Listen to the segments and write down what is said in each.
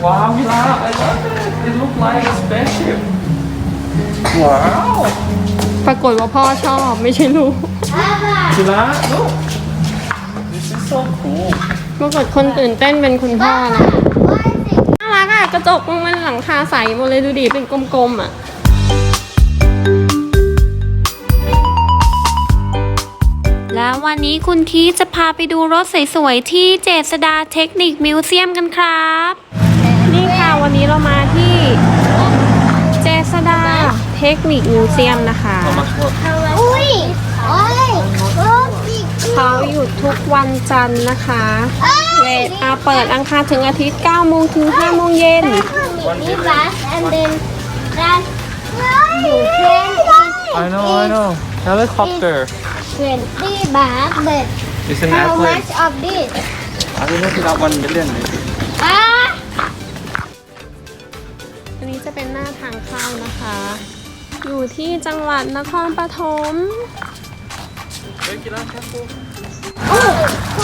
Wow, Mila, I love it. It looks like a spaceship. Wow. ปรากฏว่าพ่อชอบไม่ใช่ลูก Mila, look. This is so cool. ปรากฏคนตื่นเต้นเป็นคุณพ่อนะ น่ารักอะกระจกมันหลังคาใสหมดเลยดูดิเป็นกลมๆอะแล้ววันนี้คุณทีจะพาไปดูรถสวยๆที่เจษดาเทคนิคมิวเซียมกันครับนี่ค่ะ วันนี้เรามาที่เจษดาเทคนิคมิวเซียมนะคะ How much more? อุ้ยโอ้ยโอ้ยเขาหยุดทุกวันจันทร์นะคะเวลาเปิดอังคารถึงอาทิตย์ 9 โมงถึง 5 โมงเย็น นี่บัส and then that the train I know, I know. Helicopter. is 20 baht but It's an how airplane. much of this I don't know if that one million maybe. จะเป็นหน้าทางเข้านะคะ อยู่ที่จังหวัดนครปฐม Hey, Mila, careful. โอ้โห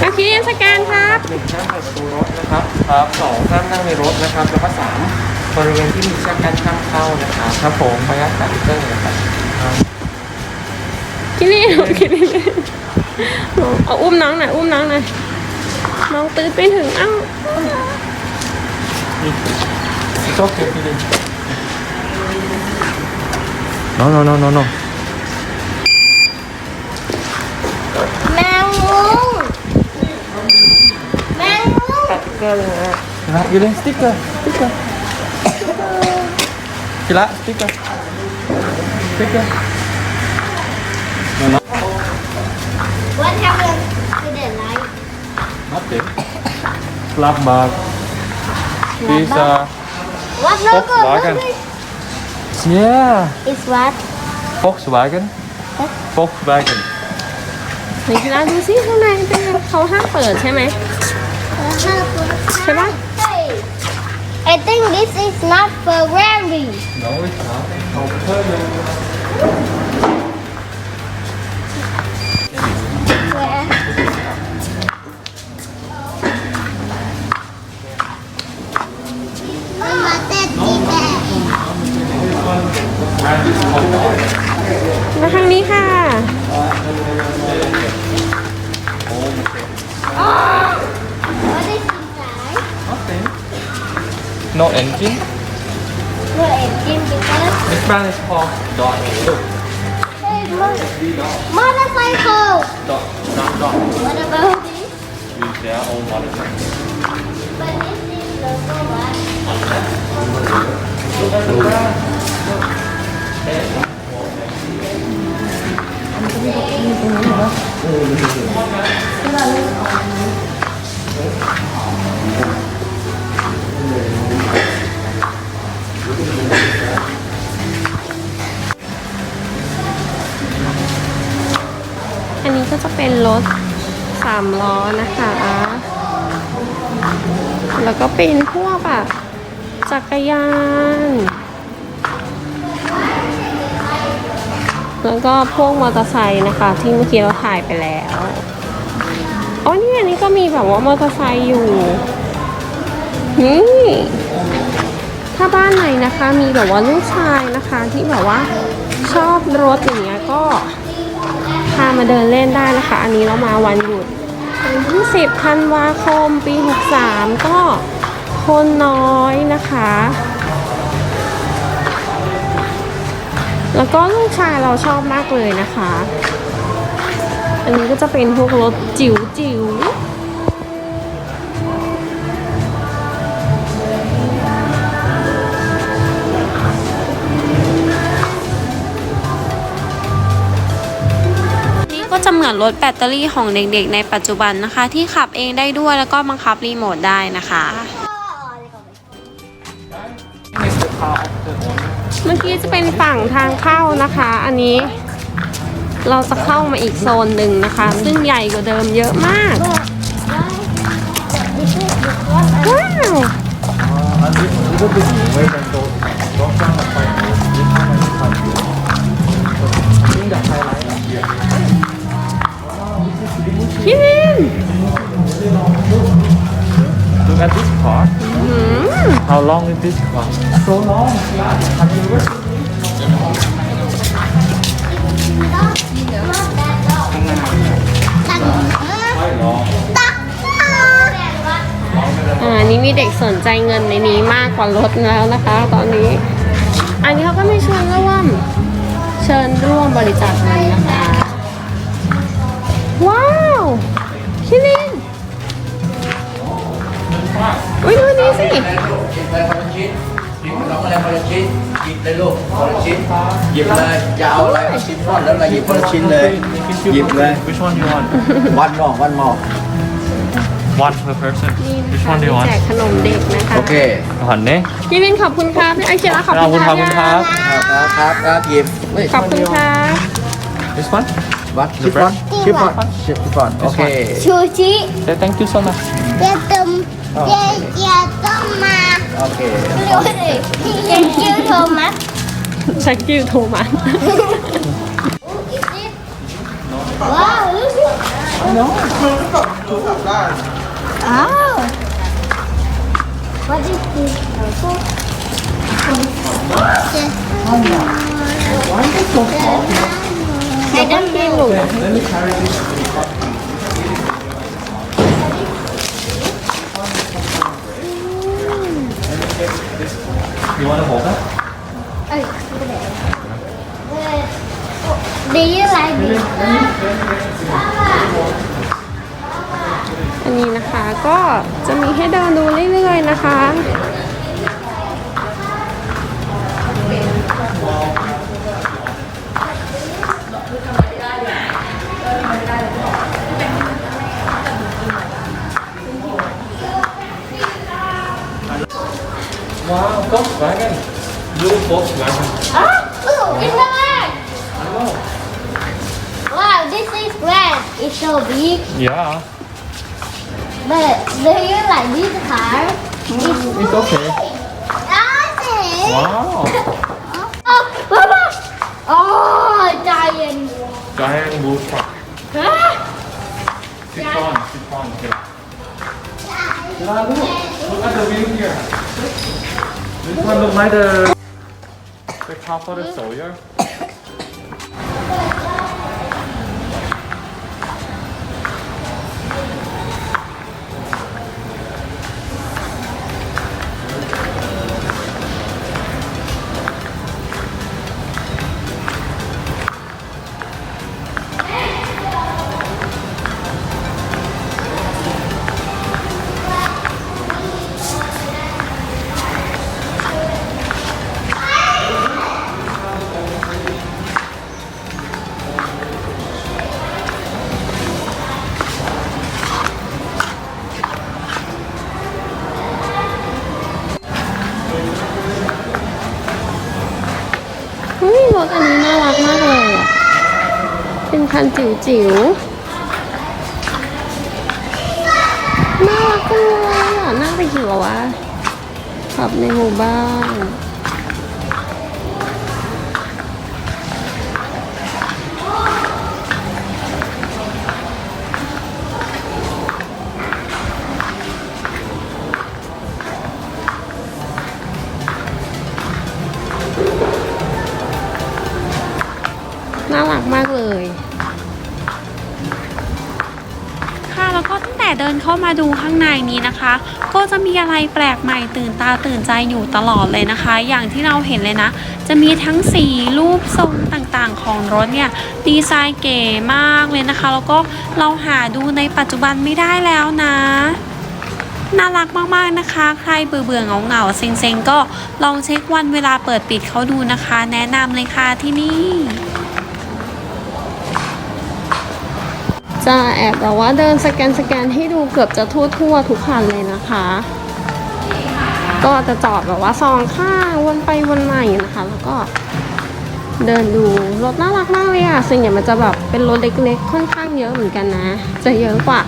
โอเคสแกนครับหนึ่งห้ามเปิดประตูรถนะครับครับสองห้ามนั่งในรถนะครับ แล้วก็สามบริเวณที่มีเชือกกั้นห้ามเข้านะครับครับผมพยักหน้าอีกเตอร์นะครับครับคินี่คินี่ เอาอุ้มน้องหน่อยอุ้มน้องหน่อยน้องตื้อไปถึงเอ้า It's okay, Philip. No, no, no, no, no. แมงมุมแมงมุม Kila, Philip, sticker, sticker. Kila, sticker. Sticker. What happened to the light Nothing. Club bag. Pizza. What logo Volkswagen. Yeah. is what Volkswagen. Volkswagen. ไหนกีฬาดูซิข้างในเป็นไงเขาห้ามเปิดใช่ไหม ใช่ปะ Hey I think this is not Ferrari No, it's not. มาทางนี้ค่ะ What is inside? Nothing. No engine. No engine because This brand is called Dot. Look. hey, mo- motorcycle. Dot. Not Dot. What about this? Use their own motorcycle. But this is logo what? อันนี้ก็จะเป็นรถสามล้อนะคะ แล้วก็เป็นพวกแบบจักรยาน แล้วก็พวกมอเตอร์ไซค์นะคะ ที่เมื่อกี้เราถ่ายไปแล้วอ๋อนี่อันนี้ก็มีแบบว่ามอเตอร์ไซค์อยู่นี่ถ้าบ้านไหนนะคะมีแบบว่าลูกชายนะคะที่แบบว่าชอบรถอย่างเงี้ยก็พามาเดินเล่นได้นะคะ อันนี้เรามาวันหยุดวันที่10ธันวาคมปี 63 ก็คนน้อยนะคะ แล้วก็ลูกชายเราชอบมากเลยนะคะ อันนี้ก็จะเป็นพวกรถจิ๋วจิ๋วนี่ก็จะเหมือนรถแบตเตอรี่ของเด็กๆ ในปัจจุบันนะคะ ที่ขับเองได้ด้วยแล้วก็บังคับรีโมทได้นะคะ เมื่อกี้จะเป็นฝั่งทางเข้านะคะ อันนี้ เราจะเข้ามาอีกโซนหนึ่งนะคะ ซึ่งใหญ่กว่าเดิมเยอะมาก This is the one ว้าว Uh, and this little bit away than those. Don't try to find this. This one is quite good. I think the highlight is here. คิริน Look at this car หืม How long is this car So long Have you ever ตักไม่หรอตักอ่านี่มีเด็กสนใจเงินในนี้มากกว่ารถแล้วนะคะ ตอนนี้ อันนี้เขาก็ไม่เชิญร่วม เชิญร่วมบริจาคเงินนะคะ ว้าวคิริน อุ้ยดูนี้สิหยิบเลยคนละชิ้นหยิบขนมอะไรคนละชิ้นหยิบเลยลูกคนละชิ้นหยิบเลยจะเอาอะไรชิ้นทอดแล้วอะไรหยิบคนละชิ้นเลย หยิบเลย Which one you want วันหม้อวันหม้อ One per person นี่นะ Which คะ one do you แจ want กขนมเด็กนะคะโอเคหันเน่คิรินขอบคุณครับพี่ไอเชียร์ขอบขอบคุคุณณขอบคุณครับ ครับครับครับหยิบเฮ้ยขอบคุณครับ This one วัดชิฟฟ่อนชิฟฟ่อนชิฟฟ่อนโอเค ชูชิ Say thank you so much เดี๋ยวต้ม Thomas. Okay. Thank you Thomas. Thank you Thomas. wow. No. Oh. What is this? Why is it so hot? I don't know. You want to hold that Do you like this? อันนี้นะคะก็จะมีให้เดินดูเรื่อยๆนะคะ you like this car? It's It's okay. Wow Oh, Papa. Oh, giant. Giant truck Huh? Sit on Sit on here Yeah, look Look at the view here This one look like the The top of the Sawyer นคันจิ๋วจิ๋วน่ารักจังเลยอะน่าไปกี่วะขับในหมู่บ้านามาดูข้างในนี้นะคะ ก็จะมีอะไรแปลกใหม่ตื่นตาตื่นใจอยู่ตลอดเลยนะคะ อย่างที่เราเห็นเลยนะ จะมีทั้งสีรูปทรงต่างๆ ของรถเนี่ยดีไซน์เก๋มากเลยนะคะ แล้วก็เราหาดูในปัจจุบันไม่ได้แล้วนะน่ารักมากๆนะคะ ใครเบื่อเบื่อๆเหงาๆเซ็งๆก็ลองเช็ควันเวลาเปิดปิดเขาดูนะคะ แนะนำเลยค่ะที่นี่ จะแอบแบบว่าเดินสแกนสแกนให้ดูเกือบจะทั่วทั่วทุกคันเลยนะคะ ก็จะจอดแบบว่าสองข้างวนไปวนมาอย่างนี้นะคะ แล้วก็เดินดูรถน่ารักมากเลยอะส่วนใหญ่มันจะแบบเป็นรถเล็กๆ ค่อนข้างเยอะเหมือนกันนะ จะเยอะกว่า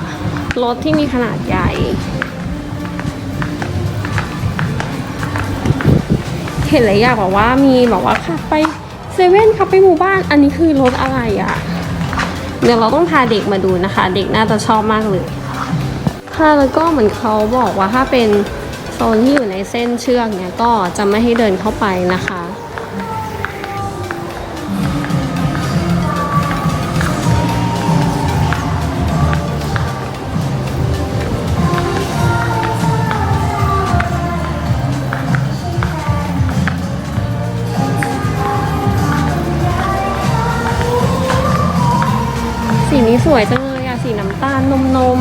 รถที่มีขนาดใหญ่ เห็นหลายอย่างบอกว่ามีบอกว่าขับไปเซเว่นขับไปหมู่บ้านอันนี้คือรถอะไรอะ เดี๋ยวเราต้องพาเด็กมาดูนะคะ เด็กน่าจะชอบมากเลยค่ะแล้วก็เหมือนเขาบอกว่าถ้าเป็นโซนที่อยู่ในเส้นเชือกเนี่ยก็จะไม่ให้เดินเข้าไปนะคะ สวยจังเลยอะสีน้ำตาลนมนม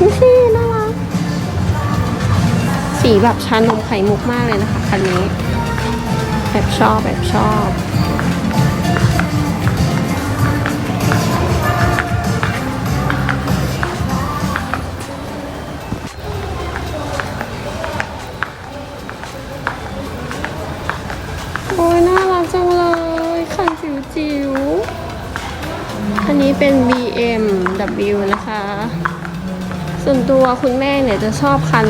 นี่สิน่ารักสีแบบชานมไข่มุกมากเลยนะคะคันนี้แบบชอบแบบชอบ BMW นะคะ ส่วนตัวคุณแม่เนี่ยจะชอบคัน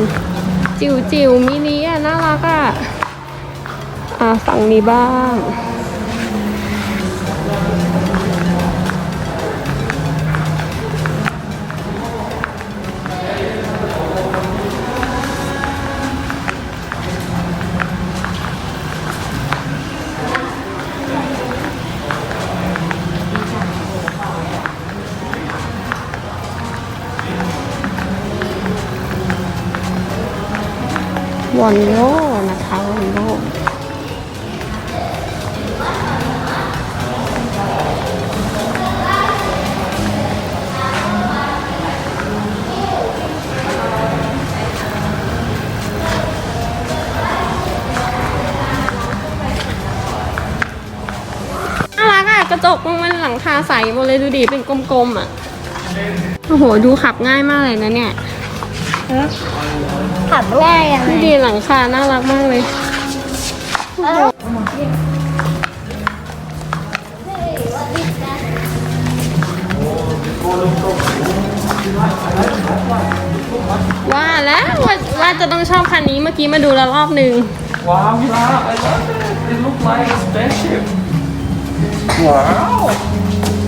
จิ๋วจิ๋วมินิอะน่ารักอะ อ่าฝั่งนี้บ้าง วอนโลนะคะวอนโลน่ารักอะกระจกมันหลังคาใสหมดเลยดูดิเป็นกลมๆอะ โอ้โห ดูขับง่ายมากเลยนะเนี่ย ขับง่ายอะไรดูดีหลังคาน่ารักมากเลยว่าแล้วว่าว่าจะต้องชอบคันนี้เมื่อกี้มาดูแล้วรอบหนึ่ง Wow, Mila, I love it. It looks like a spaceship. Wow.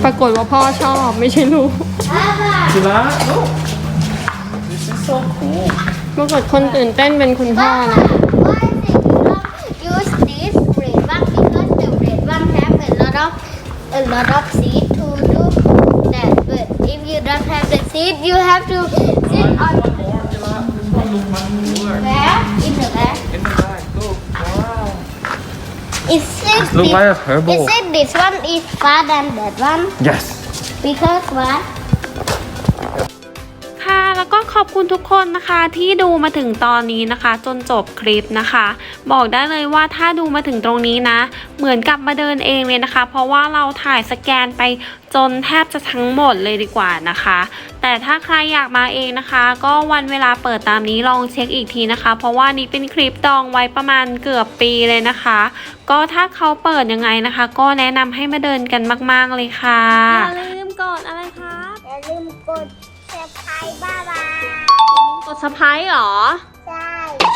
ปรากฏว่าพ่อชอบไม่ใช่ลูก Mila, look. This is so cool. ปรากฏคนตื่นเต้นเป็นคุณพ่อนะ Why they don't use this red one because the red one have a lot of a lot of seat to do that but if you don't have the seat you have to sit on One more, Mila. This one looks much cooler. where in the back In the back, look. Wow. is it Look this- like a turbo. is it this one is far than that one Yes. because what ค่ะ แล้วก็ขอบคุณทุกคนนะคะที่ดูมาถึงตอนนี้นะคะ จนจบคลิปนะคะ บอกได้เลยว่าถ้าดูมาถึงตรงนี้นะ เหมือนกับมาเดินเองเลยนะคะ เพราะว่าเราถ่ายสแกนไปจนแทบจะทั้งหมดเลยดีกว่านะคะ แต่ถ้าใครอยากมาเองนะคะ ก็วันเวลาเปิดตามนี้ลองเช็คอีกทีนะคะ เพราะว่านี้เป็นคลิปดองไว้ประมาณเกือบปีเลยนะคะ ก็ถ้าเขาเปิดยังไงนะคะ ก็แนะนำให้มาเดินกันมาก ๆเลยค่ะอย่าลืมกดอะไรครั บ้าบาย กดสไพรต์หรอ ใช่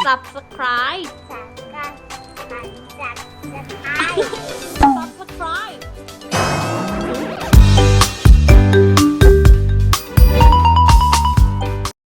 subscribe สับกันสับสับสับ subscribe